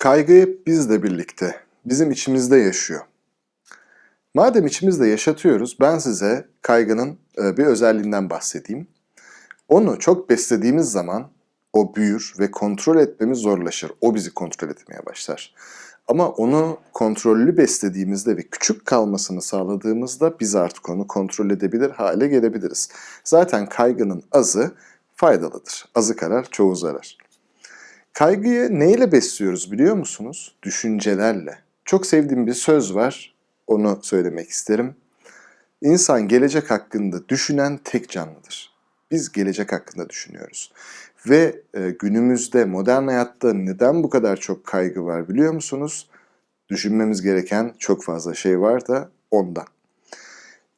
Kaygı hep bizle birlikte, bizim içimizde yaşıyor. Madem içimizde yaşatıyoruz, ben size kaygının e, bir özelliğinden bahsedeyim. Onu çok beslediğimiz zaman o büyür ve kontrol etmemiz zorlaşır. O bizi kontrol etmeye başlar. Ama onu kontrollü beslediğimizde ve küçük kalmasını sağladığımızda biz artık onu kontrol edebilir hale gelebiliriz. Zaten kaygının azı faydalıdır. Azı karar, çoğu zarar. Kaygıyı neyle besliyoruz biliyor musunuz? Düşüncelerle. Çok sevdiğim bir söz var. Onu söylemek isterim. İnsan gelecek hakkında düşünen tek canlıdır. Biz gelecek hakkında düşünüyoruz. Ve e, günümüzde modern hayatta neden bu kadar çok kaygı var biliyor musunuz? Düşünmemiz gereken çok fazla şey var da ondan.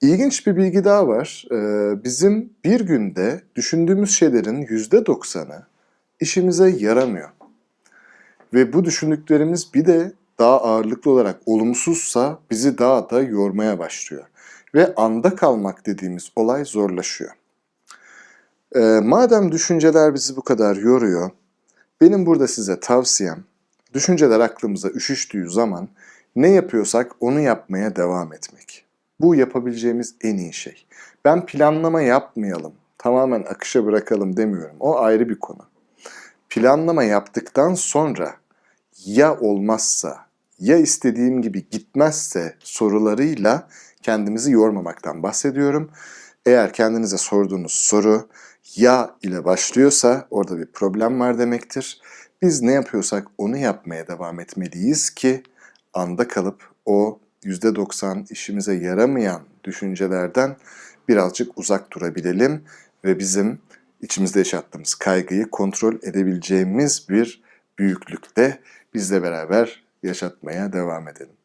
İlginç bir bilgi daha var. Ee, bizim bir günde düşündüğümüz şeylerin %90'ı işimize yaramıyor. Ve bu düşündüklerimiz bir de daha ağırlıklı olarak olumsuzsa bizi daha da yormaya başlıyor. Ve anda kalmak dediğimiz olay zorlaşıyor. Ee, madem düşünceler bizi bu kadar yoruyor, benim burada size tavsiyem, düşünceler aklımıza üşüştüğü zaman ne yapıyorsak onu yapmaya devam etmek. Bu yapabileceğimiz en iyi şey. Ben planlama yapmayalım, tamamen akışa bırakalım demiyorum. O ayrı bir konu. Planlama yaptıktan sonra ya olmazsa, ya istediğim gibi gitmezse sorularıyla kendimizi yormamaktan bahsediyorum. Eğer kendinize sorduğunuz soru ya ile başlıyorsa orada bir problem var demektir. Biz ne yapıyorsak onu yapmaya devam etmeliyiz ki anda kalıp o %90 işimize yaramayan düşüncelerden birazcık uzak durabilelim ve bizim içimizde yaşattığımız kaygıyı kontrol edebileceğimiz bir büyüklükte bizle beraber yaşatmaya devam edelim.